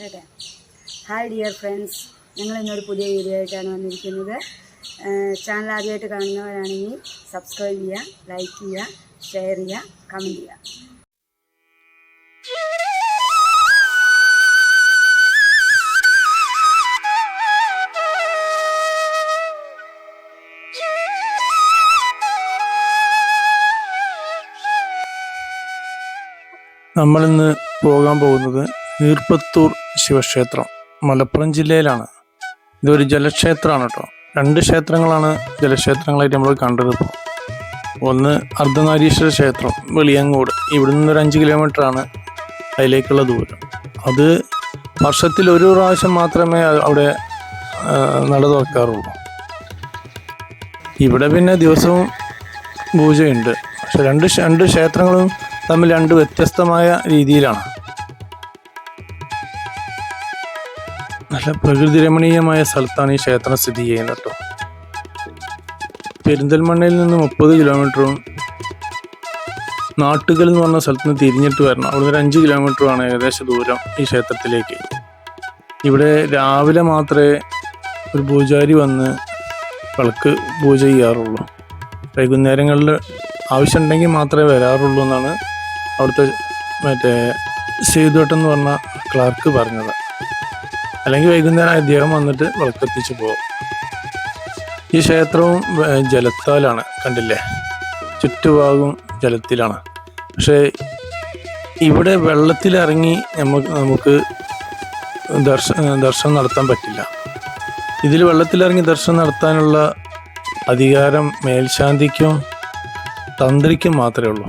കേട്ടെ hi dear friends ഞങ്ങൾ ഇന്നൊരു പുതിയ വീഡിയോ ആയിട്ടാണ് വന്നിരിക്കുന്നത്. ചാനൽ ആദ്യമായിട്ട് കാണുന്നവരാണെങ്കിൽ സബ്സ്ക്രൈബ് ചെയ്യുക ലൈക്ക് ചെയ്യുക ഷെയർ ചെയ്യുക കമന്റ് ചെയ്യുക. നമ്മളിന്ന് പോകാൻ പോകുന്നത് നീർപ്പത്തൂർ ശിവക്ഷേത്രം. മലപ്പുറം ജില്ലയിലാണ്. ഇതൊരു ജലക്ഷേത്രമാണ് കേട്ടോ. രണ്ട് ക്ഷേത്രങ്ങളാണ് ജലക്ഷേത്രങ്ങളായിട്ട് നമ്മൾ കണ്ടത് ഇപ്പോൾ ഒന്ന് അർദ്ധനാരീശ്വര ക്ഷേത്രം വെളിയങ്ങോട്. ഇവിടെ നിന്ന് ഒരു അഞ്ച് ആണ് അതിലേക്കുള്ള ദൂരം. അത് വർഷത്തിൽ ഒരു പ്രാവശ്യം മാത്രമേ അവിടെ നട തുറക്കാറുള്ളൂ. ഇവിടെ പിന്നെ ദിവസവും പൂജയുണ്ട്. പക്ഷെ രണ്ട് രണ്ട് ക്ഷേത്രങ്ങളും തമ്മിൽ രണ്ട് വ്യത്യസ്തമായ രീതിയിലാണ്. നല്ല പ്രകൃതി രമണീയമായ സ്ഥലത്താണ് ഈ ക്ഷേത്രം സ്ഥിതി ചെയ്യുന്നത് കേട്ടോ. പെരിന്തൽമണ്ണയിൽ നിന്ന് മുപ്പത് കിലോമീറ്ററും നാട്ടുകൽ എന്ന് പറഞ്ഞ സ്ഥലത്ത് നിന്ന് തിരിഞ്ഞിട്ട് വരണം. അവിടെ ഒരു അഞ്ച് കിലോമീറ്ററുമാണ് ഏകദേശം ദൂരം ഈ ക്ഷേത്രത്തിലേക്ക്. ഇവിടെ രാവിലെ മാത്രമേ ഒരു പൂജാരി വന്ന് വിളക്ക് പൂജ ചെയ്യാറുള്ളൂ. വൈകുന്നേരങ്ങളിൽ ആവശ്യമുണ്ടെങ്കിൽ മാത്രമേ വരാറുള്ളൂ എന്നാണ് അവിടുത്തെ മറ്റേ സേതുവട്ടം എന്ന് പറഞ്ഞ ക്ലാർക്ക് പറഞ്ഞത്. അല്ലെങ്കിൽ വൈകുന്നേരം അദ്ദേഹം വന്നിട്ട് വിളക്കെത്തിച്ച് പോകും ഈ ക്ഷേത്രവും ജലത്താലാണ് കണ്ടില്ലേ? ചുറ്റുഭാഗവും ജലത്തിലാണ്. പക്ഷേ ഇവിടെ വെള്ളത്തിലിറങ്ങി നമുക്ക് നമുക്ക് ദർശ ദർശനം നടത്താൻ പറ്റില്ല. ഇതിൽ വെള്ളത്തിലിറങ്ങി ദർശനം നടത്താനുള്ള അധികാരം മേൽശാന്തിക്കും തന്ത്രിക്കും മാത്രമേ ഉള്ളൂ.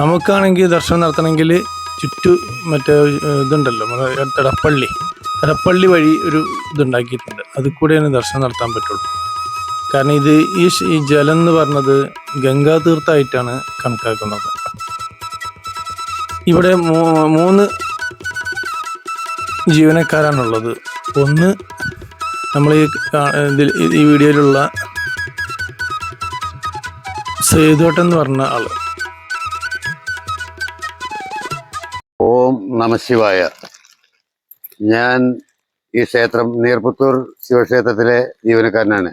നമുക്കാണെങ്കിൽ ദർശനം നടത്തണമെങ്കിൽ ചുറ്റു മറ്റേ ഇതുണ്ടല്ലോ നമ്മുടെ എടപ്പള്ളി എടപ്പള്ളി വഴി ഒരു ഇതുണ്ടാക്കിയിട്ടുണ്ട്. അതിൽ കൂടെയാണ് ദർശനം നടത്താൻ പറ്റുള്ളൂ. കാരണം ഇത് ഈ ജലം എന്ന് പറഞ്ഞത് ഗംഗാ തീർത്ഥമായിട്ടാണ് കണക്കാക്കുന്നത്. ഇവിടെ മൂന്ന് ജീവനക്കാരാണുള്ളത്. ഒന്ന് നമ്മൾ ഈ ഈ വീഡിയോയിലുള്ള സേതുവട്ടൻ എന്ന് പറഞ്ഞ ആൾ. ഓം നമശിവായ ഞാൻ ഈ ക്ഷേത്രം നീർപുത്തൂർ ശിവക്ഷേത്രത്തിലെ ജീവനക്കാരനാണ്.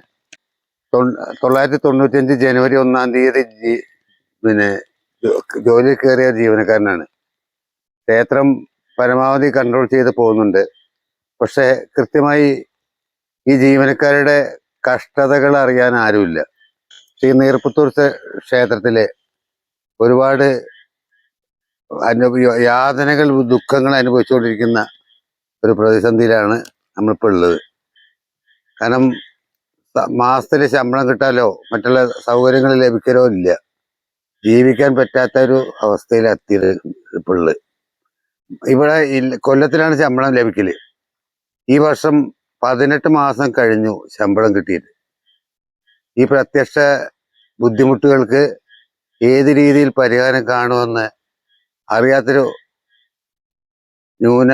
തൊള്ളായിരത്തി തൊണ്ണൂറ്റിയഞ്ച് ജനുവരി ഒന്നാം തീയതി പിന്നെ ജോലി കയറിയ ജീവനക്കാരനാണ്. ക്ഷേത്രം പരമാവധി കൺട്രോൾ ചെയ്ത് പോകുന്നുണ്ട്. പക്ഷേ കൃത്യമായി ഈ ജീവനക്കാരുടെ കഷ്ടതകൾ അറിയാൻ ആരുമില്ല. ഈ നീർപുത്തൂർ ക്ഷേത്രത്തിലെ ഒരുപാട് അനുഭവ യാതനകൾ ദുഃഖങ്ങൾ അനുഭവിച്ചുകൊണ്ടിരിക്കുന്ന ഒരു പ്രതിസന്ധിയിലാണ് നമ്മളിപ്പോൾ ഉള്ളത്. കാരണം മാസത്തിൽ ശമ്പളം കിട്ടാലോ മറ്റുള്ള സൗകര്യങ്ങൾ ലഭിക്കലോ ഇല്ല. ജീവിക്കാൻ പറ്റാത്ത ഒരു അവസ്ഥയിൽ എത്തിയത് ഇപ്പോൾ ഇവിടെ കൊല്ലത്തിലാണ് ശമ്പളം ലഭിക്കൽ. ഈ വർഷം പതിനെട്ട് മാസം കഴിഞ്ഞു ശമ്പളം കിട്ടിയിട്ട് ഈ പ്രത്യക്ഷ ബുദ്ധിമുട്ടുകൾക്ക് ഏത് രീതിയിൽ പരിഹാരം കാണുമെന്ന് അറിയാത്തൊരു ന്യൂന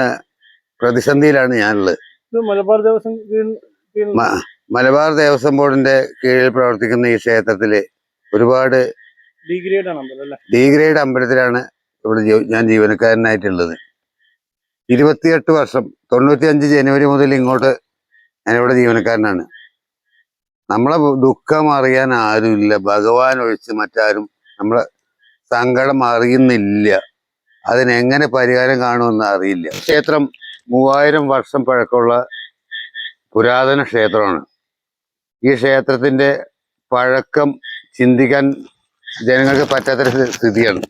പ്രതിസന്ധിയിലാണ് ഞാനുള്ളത്. മലബാർ ദേവസ്വം മലബാർ ദേവസ്വം ബോർഡിന്റെ കീഴിൽ പ്രവർത്തിക്കുന്ന ഈ ക്ഷേത്രത്തിൽ ഒരുപാട് ഡിഗ്രേഡ് അമ്പലത്തിലാണ് ഇവിടെ ഞാൻ ജീവനക്കാരനായിട്ടുള്ളത്. ഇരുപത്തിയെട്ട് വർഷം തൊണ്ണൂറ്റിയഞ്ച് ജനുവരി മുതൽ ഇങ്ങോട്ട് ഞാനിവിടെ ജീവനക്കാരനാണ്. നമ്മളെ ദുഃഖം അറിയാൻ ആരുമില്ല. ഭഗവാൻ ഒഴിച്ച് മറ്റാരും നമ്മളെ സങ്കടം അറിയുന്നില്ല. അതിനെങ്ങനെ പരിഹാരം കാണുമെന്ന് അറിയില്ല. ക്ഷേത്രം മൂവായിരം വർഷം പഴക്കമുള്ള പുരാതന ക്ഷേത്രമാണ്. ഈ ക്ഷേത്രത്തിന്റെ പഴക്കം ചിന്തിക്കാൻ ജനങ്ങൾക്ക് പറ്റാത്തൊരു സ്ഥിതിയാണ്.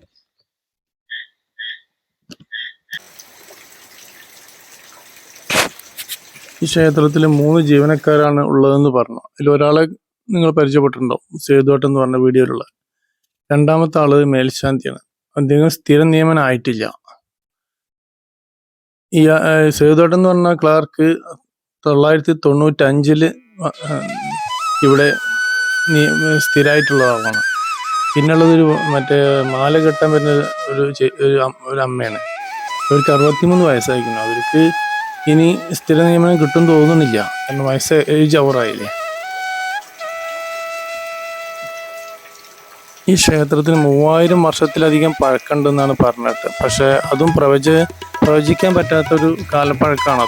ഈ ക്ഷേത്രത്തിൽ മൂന്ന് ജീവനക്കാരാണ് ഉള്ളതെന്ന് പറഞ്ഞു. അതിൽ ഒരാളെ നിങ്ങൾ പരിചയപ്പെട്ടിട്ടുണ്ടാവും. സേതുവട്ടം എന്ന് പറഞ്ഞ വീഡിയോയിലുള്ള. രണ്ടാമത്തെ ആൾ മേൽശാന്തിയാണ്. അദ്ദേഹം സ്ഥിര നിയമനായിട്ടില്ല. ഈ ആ, എന്ന് പറഞ്ഞ ക്ലാർക്ക് തൊള്ളായിരത്തി തൊണ്ണൂറ്റി അഞ്ചിൽ ഇവിടെ സ്ഥിരമായിട്ടുള്ള ആളാണ്. പിന്നുള്ളതൊരു മറ്റേ മാല കെട്ടാൻ വരുന്ന ഒരു ഒരു അമ്മയാണ്. അവർക്ക് അറുപത്തിമൂന്ന് വയസ്സായിരിക്കുന്നു. അവർക്ക് ഇനി സ്ഥിര നിയമനം കിട്ടും തോന്നുന്നില്ല. കാരണം വയസ്സ് ഏജ് ഓവറായില്ലേ ഈ ക്ഷേത്രത്തിന് മൂവായിരം വർഷത്തിലധികം പഴക്കമുണ്ടെന്നാണ് പറഞ്ഞിട്ട്. പക്ഷേ അതും പ്രവച പ്രവചിക്കാൻ പറ്റാത്തൊരു കാലപ്പഴക്കാണ്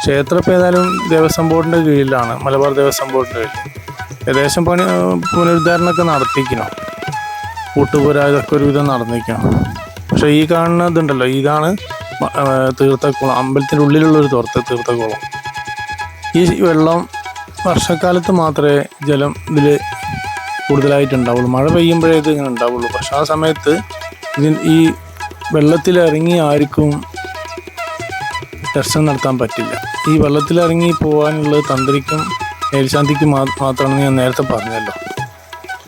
ക്ഷേത്രം ഇപ്പോൾ ഏതായാലും ദേവസ്വം ബോർഡിന്റെ കീഴിലാണ് മലബാർ ദേവസ്വം ബോർഡിന്റെ കീഴിൽ. ഏകദേശം പണി പുനരുദ്ധാരണമൊക്കെ നടത്തിക്കണം കൂട്ടുപോരാതൊക്കെ ഒരുവിധം നടന്നിരിക്കണം പക്ഷേ ഈ കാണുന്ന ഇതുണ്ടല്ലോ ഇതാണ് തീർത്ഥക്കുളം അമ്പലത്തിന്റെ ഉള്ളിലുള്ളൊരു തുറത്ത് തീർത്ഥക്കുളം. ഈ വെള്ളം വർഷക്കാലത്ത് മാത്രമേ ജലം ഇതിൽ കൂടുതലായിട്ട് ഉണ്ടാവുള്ളൂ മഴ പെയ്യുമ്പോഴേ ഇത് ഇങ്ങനെ ഉണ്ടാവുള്ളൂ. പക്ഷെ ആ സമയത്ത് ഇതിന് ഈ വെള്ളത്തിലിറങ്ങി ആർക്കും ദർശനം നടത്താൻ പറ്റില്ല. ഈ വെള്ളത്തിലിറങ്ങി പോകാനുള്ളത് തന്ത്രിക്കും മേൽശാന്തിക്കും മാത്രമാണെന്ന് ഞാൻ നേരത്തെ പറഞ്ഞല്ലോ.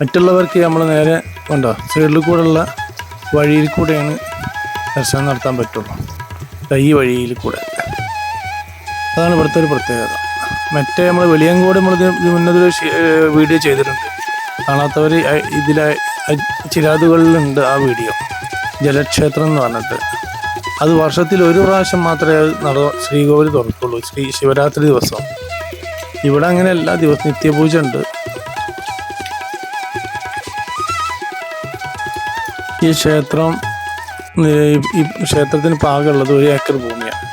മറ്റുള്ളവർക്ക് നമ്മൾ നേരെ ഉണ്ടോ സൈഡിൽ കൂടെയുള്ള വഴിയിൽ കൂടെയാണ് ദർശനം നടത്താൻ പറ്റുള്ളൂ. ഈ വഴിയിൽ കൂടെ. അതാണ് ഇവിടുത്തെ ഒരു പ്രത്യേകത. മറ്റേ നമ്മൾ വെളിയങ്കോട് നമ്മൾ ഇത് മുന്നതൊരു വീഡിയോ ചെയ്തിട്ടുണ്ട്. കാണാത്തവർ ഇതിലെ ചിരാതുകളിലുണ്ട് ആ വീഡിയോ. ജലക്ഷേത്രം എന്ന് പറഞ്ഞിട്ട്. അത് വർഷത്തിൽ ഒരു പ്രാവശ്യം മാത്രമേ നട ശ്രീകോവിൽ തുറക്കുള്ളൂ. ശ്രീ ശിവരാത്രി ദിവസം. ഇവിടെ അങ്ങനെ എല്ലാ ദിവസവും നിത്യപൂജ ഉണ്ട്. ഈ ക്ഷേത്രം ഈ ക്ഷേത്രത്തിന് പാകമുള്ളത് ഒരു ഏക്കർ ഭൂമിയാണ്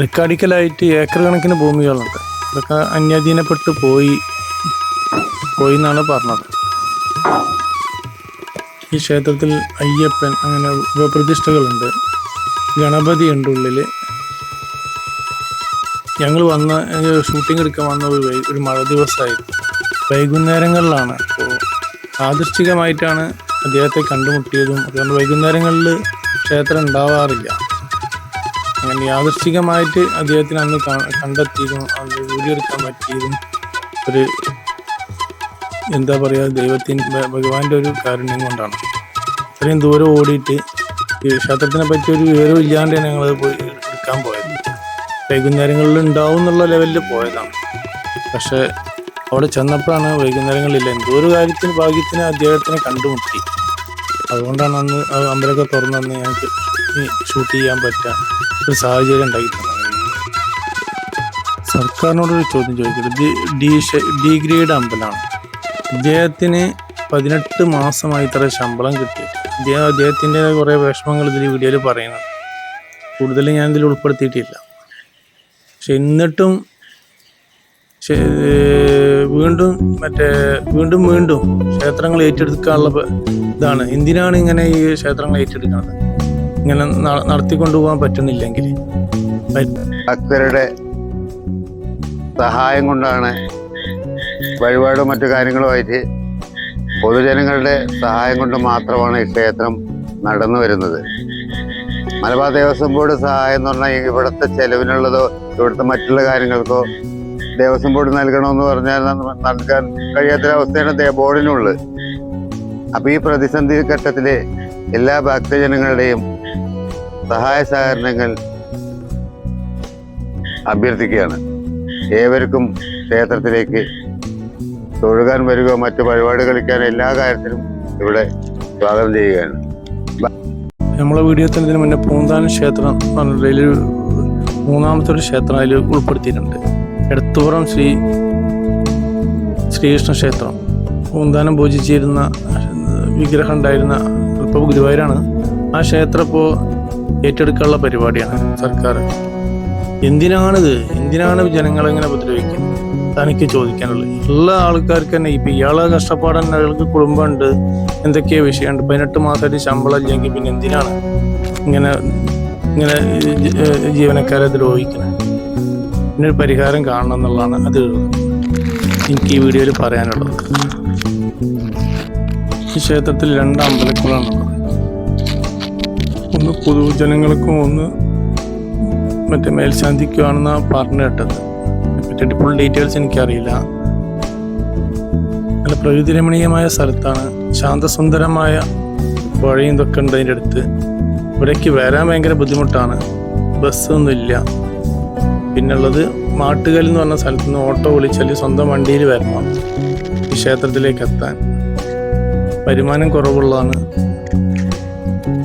റെക്കാർഡിക്കലായിട്ട് ഏക്കർ കണക്കിന് ഭൂമികളുണ്ട്. ഇതൊക്കെ അന്യാധീനപ്പെട്ട് പോയി. പോയി എന്നാണ് പറഞ്ഞത്. ഈ ക്ഷേത്രത്തിൽ അയ്യപ്പൻ അങ്ങനെ ഉപപ്രതിഷ്ഠകളുണ്ട്. ഗണപതി ഉണ്ട് ഉള്ളിൽ ഞങ്ങൾ വന്ന ഷൂട്ടിംഗ് എടുക്കാൻ വന്ന ഒരു ഒരു മഴ ദിവസമായിരുന്നു വൈകുന്നേരങ്ങളിലാണ്. അപ്പോൾ ആദർശികമായിട്ടാണ് അദ്ദേഹത്തെ കണ്ടുമുട്ടിയതും അതുകൊണ്ട് വൈകുന്നേരങ്ങളിൽ ക്ഷേത്രം ഉണ്ടാവാറില്ല. അങ്ങനെ യാദൃശ്ചികമായിട്ട് അദ്ദേഹത്തിന് അന്ന് കണ്ടെത്തിയതും അത് വീഡിയോ പറ്റിയതും ഒരു എന്താ പറയുക ദൈവത്തിൻ ഭ- ഭഗവാന്റെ ഒരു കാരുണ്യം കൊണ്ടാണ്. ഇത്രയും ദൂരം ഓടിയിട്ട് ഈ ക്ഷേത്രത്തിനെ പറ്റി ഒരു വിവരവും ഇല്ലാണ്ടാണ് ഞങ്ങൾ പോയി എടുക്കാൻ പോയത്. വൈകുന്നേരങ്ങളിൽ ഉണ്ടാവും എന്നുള്ള ലെവലിൽ പോയതാണ്. പക്ഷേ അവിടെ ചെന്നപ്പോഴാണ് വൈകുന്നേരങ്ങളില്ല എന്തോ ഒരു കാര്യത്തിന് ഭാഗ്യത്തിന് അദ്ദേഹത്തിനെ കണ്ടുമുട്ടി. അതുകൊണ്ടാണ് അന്ന് അമ്പലമൊക്കെ തുറന്നന്ന് ഞങ്ങൾക്ക് ഷൂട്ട് ചെയ്യാൻ പറ്റാൻ ഒരു സാഹചര്യം തന്നത് സർക്കാരിനോടൊരു ചോദ്യം ചോദിക്കട്ടെ? ഡി ഡി ഗ്രേഡ് അമ്പലമാണ്. ഇദ്ദേഹത്തിന് പതിനെട്ട് മാസമായി ഇത്ര ശമ്പളം കിട്ടി. അദ്ദേഹം അദ്ദേഹത്തിന്റെ കുറേ വിഷമങ്ങൾ ഇതിൽ വീഡിയോയിൽ പറയുന്നത് കൂടുതലും ഞാൻ ഇതിൽ ഉൾപ്പെടുത്തിയിട്ടില്ല. പക്ഷെ എന്നിട്ടും വീണ്ടും മറ്റേ വീണ്ടും വീണ്ടും ക്ഷേത്രങ്ങൾ ഏറ്റെടുക്കാനുള്ള ഇതാണ്. എന്തിനാണ് ഇങ്ങനെ ഈ ക്ഷേത്രങ്ങൾ ഏറ്റെടുക്കുന്നത്? ഇങ്ങനെ നടത്തിക്കൊണ്ടു നടത്തിക്കൊണ്ടുപോകാൻ പറ്റുന്നില്ലെങ്കിൽ. ഭക്തരുടെ സഹായം കൊണ്ടാണ് വഴിപാടും മറ്റു കാര്യങ്ങളുമായിട്ട് പൊതുജനങ്ങളുടെ സഹായം കൊണ്ട് മാത്രമാണ് ഈ ക്ഷേത്രം നടന്നു വരുന്നത്. മലബാർ ദേവസ്വം ബോർഡ് സഹായം എന്ന് പറഞ്ഞാൽ ഇവിടുത്തെ ചെലവിനുള്ളതോ ഇവിടുത്തെ മറ്റുള്ള കാര്യങ്ങൾക്കോ ദേവസ്വം ബോർഡ് നൽകണമെന്ന് പറഞ്ഞാൽ നൽകാൻ കഴിയാത്തൊരവസ്ഥയാണ് ബോർഡിനുള്ളത്. അപ്പൊ ഈ പ്രതിസന്ധി ഘട്ടത്തിൽ എല്ലാ ഭക്തജനങ്ങളുടെയും സഹായ സഹകരണങ്ങൾ അഭ്യർത്ഥിക്കുകയാണ്. ഏവർക്കും ക്ഷേത്രത്തിലേക്ക് തൊഴുകാൻ വരിക മറ്റു പരിപാടി കളിക്കാൻ എല്ലാ കാര്യത്തിലും ഇവിടെ സ്വാഗതം ചെയ്യുകയാണ്. നമ്മളെ വീഡിയോ തന്നെ മുന്നേ പൂന്താനം ക്ഷേത്രം അതിൽ മൂന്നാമത്തെ ഒരു ക്ഷേത്രം അതിൽ ഉൾപ്പെടുത്തിയിട്ടുണ്ട്. എടത്തുപുറം ശ്രീ ശ്രീകൃഷ്ണ ക്ഷേത്രം. പൂന്താനം പൂജിച്ചിരുന്ന വിഗ്രഹം ഉണ്ടായിരുന്ന ഇപ്പോൾ ഗുരുവായൂരാണ്. ആ ക്ഷേത്രം ഇപ്പോൾ ഏറ്റെടുക്കാനുള്ള പരിപാടിയാണ് സർക്കാർ. എന്തിനാണിത്? എന്തിനാണ് ജനങ്ങളെ ഇങ്ങനെ ഉപദ്രവിക്കുന്നത്? തനിക്ക് ചോദിക്കാനുള്ളത്. ഉള്ള ആൾക്കാർക്ക് തന്നെ ഇപ്പം ഇയാളെ കഷ്ടപ്പാടന്നെ അയാൾക്ക് കുടുംബമുണ്ട്. എന്തൊക്കെയോ വിഷയമുണ്ട്. പതിനെട്ട് മാസമായിട്ട് ശമ്പളം ഇല്ലെങ്കിൽ പിന്നെ എന്തിനാണ് ഇങ്ങനെ ഇങ്ങനെ ജീവനക്കാരെ ദ്രോഹിക്കുന്നത്? ഇതിനൊരു പരിഹാരം കാണണം എന്നുള്ളതാണ് അത് എനിക്ക് ഈ വീഡിയോയിൽ പറയാനുള്ളത്. ഈ ക്ഷേത്രത്തിൽ രണ്ട് അമ്പലക്കുളാണുള്ളത് ഒന്ന് പൊതുജനങ്ങൾക്കും ഒന്ന് മറ്റേ മേൽശാന്തിക്കുവാണെന്നാണ് പറഞ്ഞു കേട്ടത് പറ്റിയിട്ട് ഫുൾ ഡീറ്റെയിൽസ് എനിക്കറിയില്ല. നല്ല പ്രകൃതി രമണീയമായ സ്ഥലത്താണ് ശാന്തസുന്ദരമായ പുഴയും ഇതൊക്കെ ഉണ്ട് അതിന്റെ അടുത്ത്. ഇവിടേക്ക് വരാൻ ഭയങ്കര ബുദ്ധിമുട്ടാണ്. ബസ്സൊന്നും ഇല്ല. പിന്നുള്ളത് മാട്ടുകൽ എന്ന് പറഞ്ഞ സ്ഥലത്ത് നിന്ന് ഓട്ടോ വിളിച്ചാൽ സ്വന്തം വണ്ടിയിൽ വരണം. ഈ ക്ഷേത്രത്തിലേക്ക് എത്താൻ. വരുമാനം കുറവുള്ളതാണ്.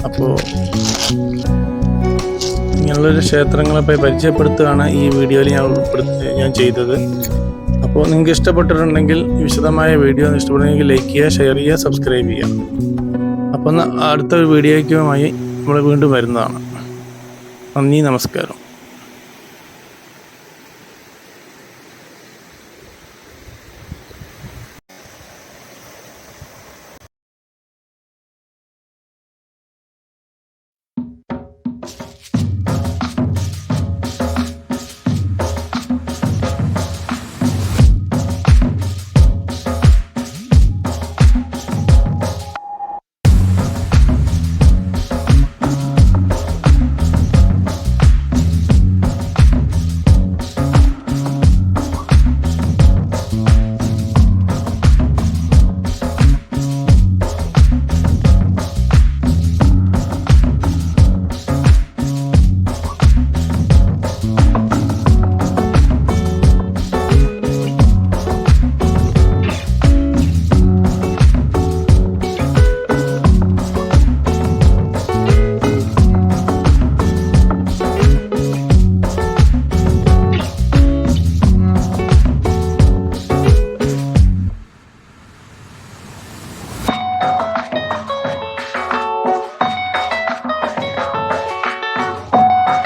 അപ്പോൾ ഇങ്ങനെയുള്ളൊരു ക്ഷേത്രങ്ങളെ പോയി പരിചയപ്പെടുത്തുകയാണ് ഈ വീഡിയോയിൽ ഞാൻ ഉൾപ്പെടുത്തി ഞാൻ ചെയ്തത്. അപ്പോൾ നിങ്ങൾക്ക് ഇഷ്ടപ്പെട്ടിട്ടുണ്ടെങ്കിൽ വിശദമായ വീഡിയോ ഇഷ്ടപ്പെടുന്നെങ്കിൽ ലൈക്ക് ചെയ്യുക ഷെയർ ചെയ്യുക സബ്സ്ക്രൈബ് ചെയ്യുക. അപ്പം അടുത്ത വീഡിയോയ്ക്കുമായി നമ്മൾ വീണ്ടും വരുന്നതാണ്. നന്ദി നമസ്കാരം.